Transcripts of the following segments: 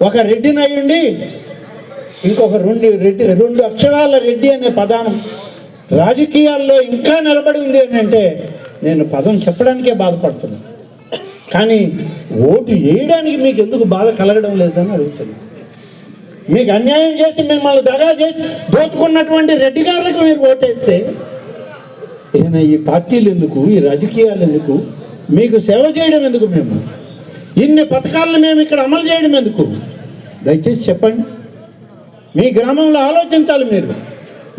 ఒక రెడ్డిని అయ్యుండి ఇంకొక రెండు రెడ్డి రెండు అక్షరాల రెడ్డి అనే పదానం రాజకీయాల్లో ఇంకా నిలబడి ఉంది ఏంటంటే నేను పదం చెప్పడానికే బాధపడుతున్నాను కానీ ఓటు వేయడానికి మీకు ఎందుకు బాధ కలగడం లేదని అడుగుతున్నాను మీకు అన్యాయం చేసి మిమ్మల్ని దగా చేసి దోచుకున్నటువంటి రెడ్డి గారులకు మీరు ఓటేస్తే ఈయన ఈ పార్టీలు ఎందుకు ఈ రాజకీయాలు ఎందుకు మీకు సేవ చేయడం ఎందుకు మేము ఇన్ని పథకాలను మేము ఇక్కడ అమలు చేయడం ఎందుకు? దయచేసి చెప్పండి. మీ గ్రామంలో ఆలోచించాలి మీరు.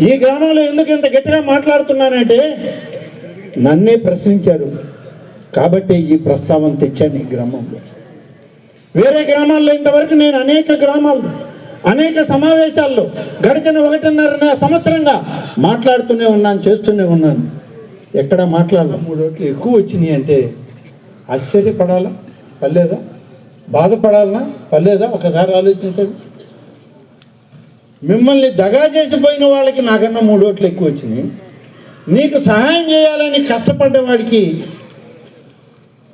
ఈ గ్రామంలో ఎందుకు ఇంత గట్టిగా మాట్లాడుతున్నానంటే నన్నే ప్రశ్నించారు. కాబట్టి ఈ ప్రస్తావన తెచ్చాను ఈ గ్రామంలో. వేరే గ్రామాల్లో ఇంతవరకు నేను అనేక గ్రామాల్లో అనేక సమావేశాల్లో గడిచిన ఒకటిన్నర సంవత్సరంగా మాట్లాడుతూనే ఉన్నాను చేస్తూనే ఉన్నాను. ఎక్కడ మాట్లాడాలి. మూడు ఓట్లు ఎక్కువ వచ్చినాయి అంటే ఆశ్చర్యపడాలా? పర్లేదా? బాధపడాలనా? పర్లేదా? ఒకసారి ఆలోచించండి. మిమ్మల్ని దగా చేసిపోయిన వాళ్ళకి నాకన్నా మూడు ఓట్లు ఎక్కువ వచ్చినాయి. నీకు సహాయం చేయాలని కష్టపడ్డ వాడికి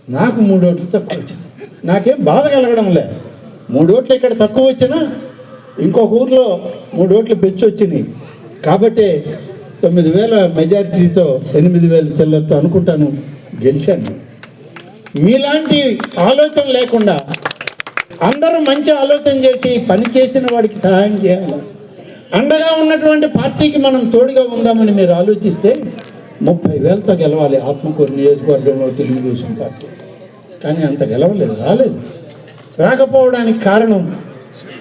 నాకు మూడు తక్కువ వచ్చినాయి. నాకేం బాధ కలగడం లే. మూడు ఇక్కడ తక్కువ వచ్చినా ఇంకొక ఊర్లో మూడు ఓట్లు పెంచి వచ్చినాయి. కాబట్టి తొమ్మిది వేల మెజారిటీతో ఎనిమిది వేల చెల్లెలతో అనుకుంటాను. గెలిచాను. మీలాంటి ఆలోచన లేకుండా అందరూ మంచి ఆలోచన చేసి పని చేసిన వాడికి సహాయం చేయాలి. అండగా ఉన్నటువంటి పార్టీకి మనం తోడుగా ఉందామని మీరు ఆలోచిస్తే ముప్పై వేలతో గెలవాలి. ఆత్మకూరు నియోజకవర్గంలో తెలుగుదేశం పార్టీ. కానీ అంత గెలవలేదు రాలేదు. రాకపోవడానికి కారణం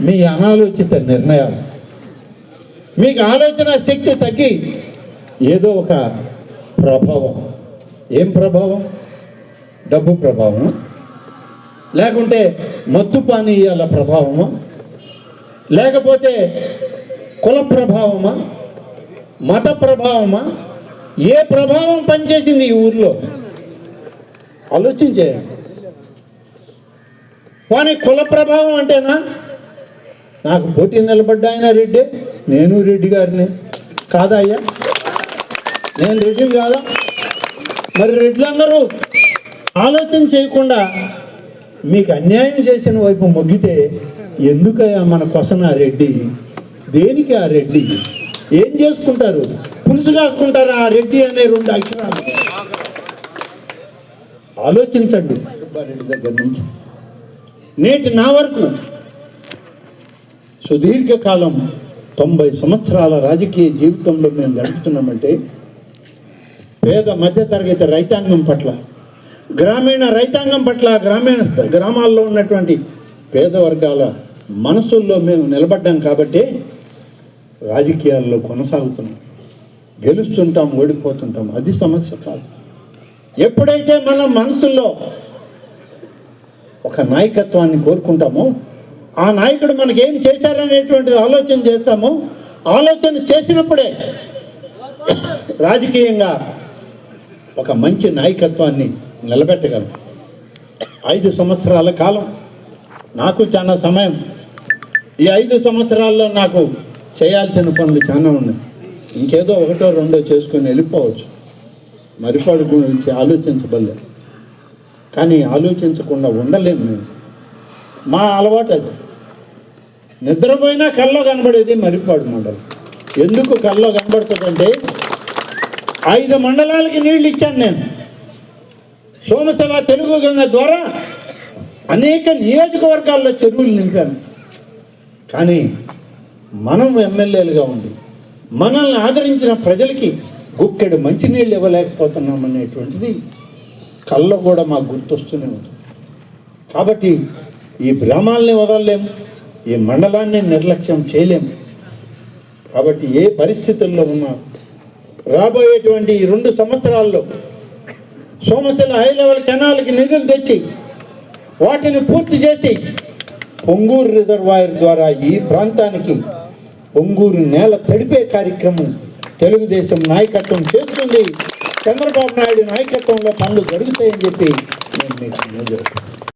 మీ అనాలోచిత నిర్ణయాలు. మీకు ఆలోచన శక్తి తగ్గి ఏదో ఒక ప్రభావం. ఏం ప్రభావం? డబ్బు ప్రభావం లేకుంటే మత్తు పానీయాల ప్రభావమా లేకపోతే కుల ప్రభావమా మత ప్రభావమా ఏ ప్రభావం పనిచేసింది ఈ ఊర్లో? ఆలోచించేయండి కానీ కుల ప్రభావం అంటేనా? నాకు పోటీ నిలబడ్డ ఆయన రెడ్డి నేను రెడ్డి గారిని. కాదా అయ్యా నేను రెడ్డిని కాదా? మరి రెడ్లందరూ ఆలోచన చేయకుండా మీకు అన్యాయం చేసిన వైపు మొగ్గితే ఎందుకయ్యా మన కొసన ఆ రెడ్డి? దేనికి ఆ రెడ్డి? ఏం చేసుకుంటారు? పులుసు కాసుకుంటారు ఆ రెడ్డి అనే రెండు అక్షరాలు? ఆలోచించండి. సుబ్బారెడ్డి దగ్గర నుంచి నేటి నా వరకు సుదీర్ఘకాలం తొంభై సంవత్సరాల రాజకీయ జీవితంలో మేము గడుపుతున్నామంటే పేద మధ్యతరగతి రైతాంగం పట్ల గ్రామీణ రైతాంగం పట్ల గ్రామీణ గ్రామాల్లో ఉన్నటువంటి పేద వర్గాల మనసుల్లో మేము నిలబడ్డాం కాబట్టి రాజకీయాల్లో కొనసాగుతున్నాం. గెలుస్తుంటాం ఓడిపోతుంటాం. అది సమస్య కాదు. ఎప్పుడైతే మన మనసుల్లో ఒక నాయకత్వాన్ని కోరుకుంటామో ఆ నాయకుడు మనకేం చేశారనేటువంటిది ఆలోచన చేస్తామో ఆలోచన చేసినప్పుడే రాజకీయంగా ఒక మంచి నాయకత్వాన్ని నిలబెట్టగలం ఐదు సంవత్సరాల కాలం నాకు చాలా సమయం. ఈ ఐదు సంవత్సరాల్లో నాకు చేయాల్సిన పనులు చాలా ఉన్నాయి. ఇంకేదో ఒకటో రెండో చేసుకొని వెళ్ళిపోవచ్చు. మరిపాడు గురించి ఆలోచించబడలేదు. కానీ ఆలోచించకుండా ఉండలేము మేము మా అలవాటు అది. నిద్రపోయినా కల్లో కనబడేది మరిపాడు మండలం. ఎందుకు కల్లో కనబడుతుందంటే ఐదు మండలాలకి నీళ్ళు ఇచ్చాను నేను. సోమశిల తెలుగు గంగ ద్వారా అనేక నియోజకవర్గాల్లో చెరువులు నింపాను. కానీ మనం ఎమ్మెల్యేలుగా ఉంది మనల్ని ఆదరించిన ప్రజలకి గుక్కెడు మంచినీళ్ళు ఇవ్వలేకపోతున్నాం అనేటువంటిది కళ్ళ కూడా మాకు గుర్తొస్తూనే ఉంది. కాబట్టి ఈ గ్రామాలని వదలలేము ఈ మండలాన్ని నిర్లక్ష్యం చేయలేము కాబట్టి ఏ పరిస్థితుల్లో ఉన్నా రాబోయేటువంటి ఈ రెండు సంవత్సరాల్లో సోమశిల హై లెవెల్ కెనాల్కి నిధులు తెచ్చి వాటిని పూర్తి చేసి పొంగూరు రిజర్వాయర్ ద్వారా ఈ ప్రాంతానికి పొంగూరు నేల తడిపే కార్యక్రమం తెలుగుదేశం నాయకత్వం చేస్తుంది. చంద్రబాబు నాయుడు నాయకత్వంలో పనులు జరుగుతాయని చెప్పి నేను మీకు